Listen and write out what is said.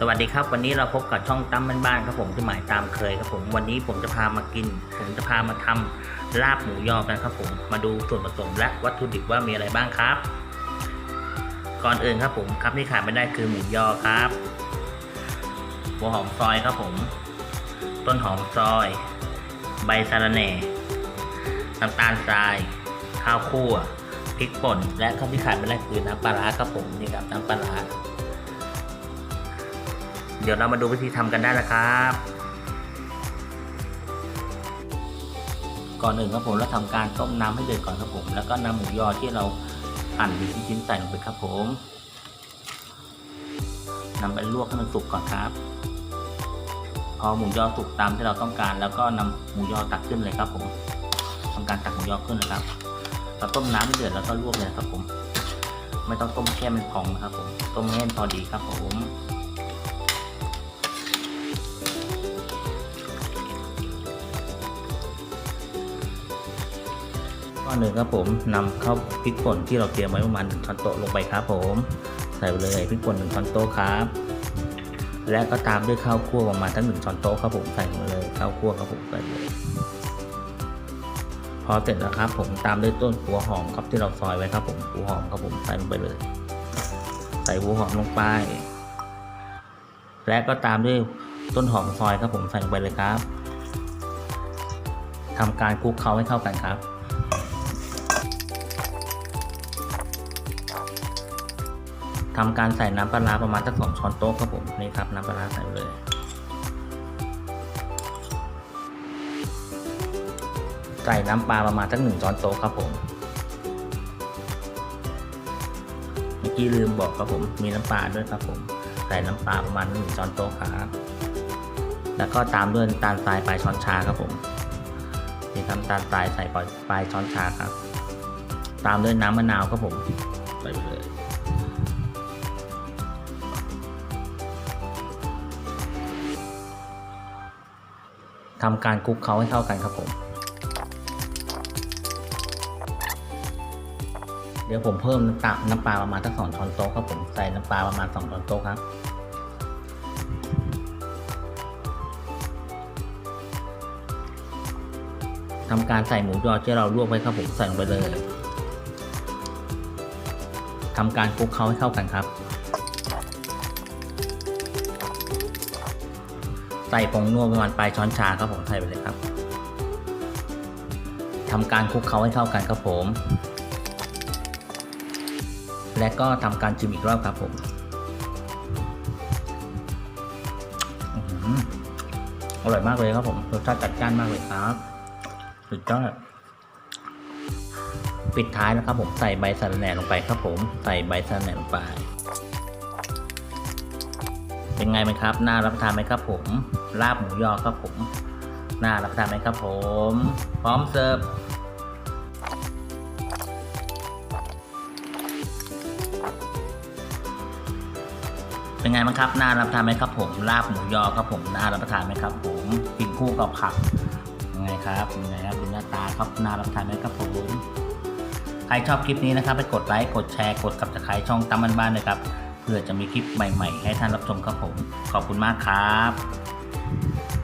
สวัสดีครับ วันนี้เราพบกับช่องตั้มบ้านๆครับผมที่หมายตามเคยครับผมวันนี้ผมจะพามากิน ผมจะพามาทำลาบหมูยอกันครับผมมาดูส่วนผสมและวัตถุดิบว่ามีอะไรบ้างครับ ก่อนอื่นครับผมครับที่ขาดไม่ได้คือหมูยอครับหัวหอมซอยครับผม ต้นหอมซอย ใบสะระแหน่น้ำตาลทราย ข้าวคั่วพริกป่น และข้าวที่ขาดไม่ได้คือน้ำปลาร้าครับผมนี่ครับน้ำปลาร้า เดี๋ยวเรามาดูวิธีทำกันได้แล้วครับ ก่อนอื่นครับผมเราทำการต้มน้ำให้เดือดก่อนครับผม แล้วก็นำหมูยอที่เราหั่นเป็นชิ้นๆใส่ลงไปครับผมนำไปลวกให้มันสุกก่อนครับ พอหมูยอสุกตามที่เราต้องการ แล้วก็นำหมูยอตักขึ้นเลยครับผมทำการตักหมูยอขึ้นเลยครับเราต้มน้ำให้เดือดแล้วก็ลวกเลยครับผม ไม่ต้องต้มแค่มันพองนะครับผม ต้มแห้งพอดีครับผม ก้อนหนึ่งครับผมนำข้าวพริกป่นที่เราเตรียมไว้ประมาณหนึ่งช้อนโต๊ะลงไปครับผม ใส่ไปเลยพริกป่นหนึ่งช้อนโต๊ะครับ และก็ตามด้วยข้าวคั่วประมาณทั้งหนึ่งช้อนโต๊ะครับผมใส่ลงไปเลยข้าวคั่วครับผมใส่เลยพอเสร็จแล้วครับผมตามด้วยต้นหัวหอมครับที่เราซอยไว้ครับผมหัวหอมครับผมใส่ลงไปเลย ใส่หัวหอมลงไป และก็ตามด้วยต้นหอมซอยครับผมใส่ลงไปเลยครับทำการคลุกเคล้าให้เข้ากันครับ ทำการใส่น้ำปลาประมาณสักสองช้อนโต๊ะครับผมนี่ครับน้ำปลาใส่เลย ใส่น้ำปลาประมาณสักหนึ่งช้อนโต๊ะครับผมเมื่อกี้ลืมบอกครับผมมีน้ำปลาด้วยครับผม ใส่น้ำปลาประมาณหนึ่งช้อนโต๊ะครับแล้วก็ตามด้วยตาลทรายปลายช้อนชาครับผมนี่ครับตาลทรายใส่ปลายช้อนชาครับ ตามด้วยน้ำมะนาวครับผมใส่ไปเลย ทำการคลุกเคล้าให้เข้ากันครับผม เดี๋ยวผมเพิ่มน้ำตาลน้ำปลาประมาณสักสองช้อนโต๊ะครับผมใส่น้ำปลาประมาณสองช้อนโต๊ะครับทำการใส่หมูยอที่เราลวกไว้ครับผมใส่ลงไปเลยทำการคลุกเคล้าให้เข้ากันครับ ใส่ผงนัวประมาณปลายช้อนชาครับผมใส่ไปเลยครับทำการคลุกเคล้าให้เข้ากันครับผม และก็ทำการชิมอีกรอบครับผมอื้อหืออร่อยมากเลยครับผมรสชาติจัดจ้านมากเลยครับสุดยอดปิดท้ายนะครับผมใส่ใบสะระแหน่ลงไปครับผม ใส่ใบสะระแหน่ลงไป เป็นไงไหมครับ น่ารับประทานไหมครับ ผม ลาบหมูยอครับผม น่ารับประทานไหมครับผม พร้อมเสิร์ฟเป็นไงบ้างครับ น่ารับประทานไหมครับ ผม ลาบหมูยอครับผม น่ารับประทานไหมครับ ผมกินคู่กับผักยังไงครับยังไงครับดูหน้าตาครับ น่ารับประทานไหมครับผมใครชอบคลิปนี้นะครับ ไปกดไลค์ กดแชร์ กดกับตะไคร้ช่องตั้มบ้านเลยครับ เพื่อจะมีคลิปใหม่ ๆ ให้ท่านรับชมครับผม ขอบคุณมากครับ